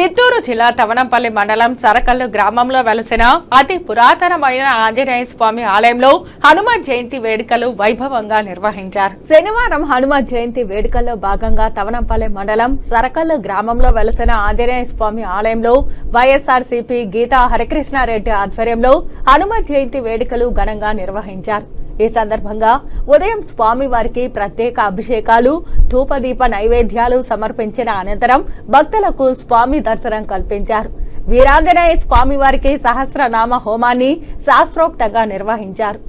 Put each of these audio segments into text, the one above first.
చిత్తూరు జిల్లా తవనంపల్లి మండలం సరకల్లు గ్రామంలో వెలసిన అతి పురాతనమైన ఆంజనేయ స్వామి ఆలయంలో హనుమాన్ జయంతి వేడుకలు వైభవంగా నిర్వహించారు. శనివారం హనుమాన్ జయంతి వేడుకల్లో భాగంగా తవనంపల్లి మండలం సరకల్లు గ్రామంలో వెలసిన ఆంజనేయ స్వామి ఆలయంలో వైఎస్ఆర్ సిపి గీతా హరికృష్ణారెడ్డి ఆధ్వర్యంలో హనుమాన్ జయంతి వేడుకలు ఘనంగా నిర్వహించారు. ఈ సందర్భంగా ఉదయం స్వామివారికి ప్రత్యేక అభిషేకాలు ధూపదీప నైవేద్యాలు సమర్పించిన అనంతరం భక్తులకు స్వామి దర్శనం కల్పించారు. వీరాంజనేయ స్వామివారికి సహస్రనామ హోమాన్ని శాస్త్రోక్తంగా నిర్వహించారు.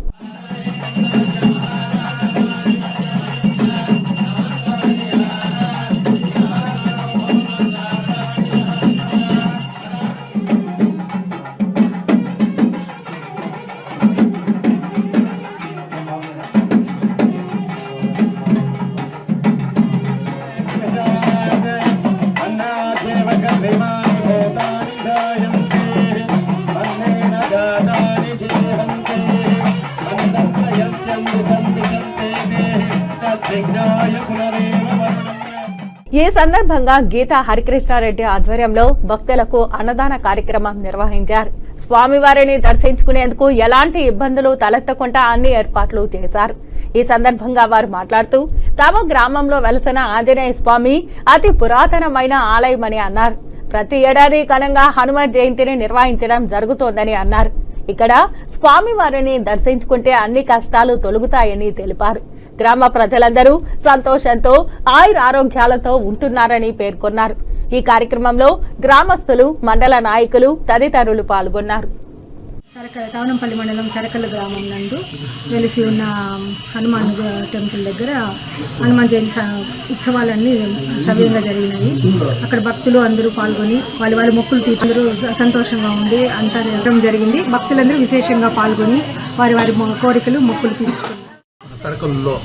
ఈ సందర్భంగా గీతా హరికృష్ణారెడ్డి ఆధ్వర్యంలో భక్తులకు అన్నదాన కార్యక్రమం నిర్వహించారు. స్వామివారిని దర్శించుకునేందుకు ఎలాంటి ఇబ్బందులు తలెత్తకుండా అన్ని ఏర్పాట్లు చేశారు. ఈ సందర్భంగా వారు మాట్లాడుతూ తమ గ్రామంలో వెలసిన ఆంజనేయ స్వామి అతి పురాతనమైన ఆలయమని అన్నారు. ప్రతి ఏడాది ఘనంగా హనుమ జయంతిని నిర్వహించడం జరుగుతోందని అన్నారు. ఇక్కడ స్వామివారిని దర్శించుకుంటే అన్ని కష్టాలు తొలుగుతాయని తెలిపారు. గ్రామ ప్రజలందరూ సంతోషంతో ఆయుర ఆరోగ్యాలతో ఉంటున్నారని పేర్కొన్నారు. ఈ కార్యక్రమంలో గ్రామస్తులు మండల నాయకులు తదితరులు పాల్గొన్నారు. సరకల తవనంపల్లి మండలం సరకల గ్రామం నందు వెలిసి ఉన్న హనుమాన్ టెంపుల్ దగ్గర హనుమాన్ జయంతి ఉత్సవాలన్నీ సవ్యంగా జరిగినాయి. అక్కడ భక్తులు అందరూ పాల్గొని వాళ్ళ వాళ్ళ మొక్కులు తీర్చి స- సంతోషంగా ఉండి అంత జరిగింది. భక్తులందరూ విశేషంగా పాల్గొని వారి వారి కోరికలు మొక్కులు తీర్చుకున్నారు. సరకల్లో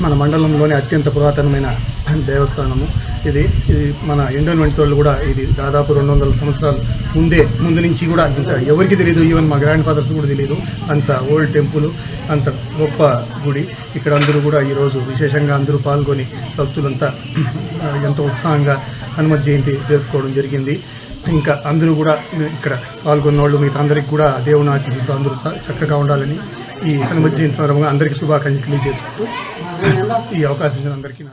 మన మండలంలోనే అత్యంత పురాతనమైన దేవస్థానము. ఇది ఇది మన ఎండోన్మెంట్స్ వాళ్ళు కూడా ఇది దాదాపు రెండు వందల సంవత్సరాల ముందే ముందు నుంచి కూడా ఇంత ఎవరికి తెలియదు ఈవెన్ మా గ్రాండ్ ఫాదర్స్ కూడా తెలియదు అంత ఓల్డ్ టెంపుల్ అంత గొప్ప గుడి. ఇక్కడ అందరూ కూడా ఈరోజు విశేషంగా అందరూ పాల్గొని భక్తులంతా ఎంతో ఉత్సాహంగా హనుమత్ జయంతి జరుపుకోవడం జరిగింది. ఇంకా అందరూ కూడా ఇక్కడ పాల్గొన్న వాళ్ళు మిగతా అందరికి కూడా దేవుని ఆశీస్సులతో అందరూ చక్కగా ఉండాలని ఈ హనుమత్ జయంతి సందర్భంగా అందరికీ శుభాకాంక్షలు తెలియజేసుకుంటూ ఈ అవకాశం అందరికీ నా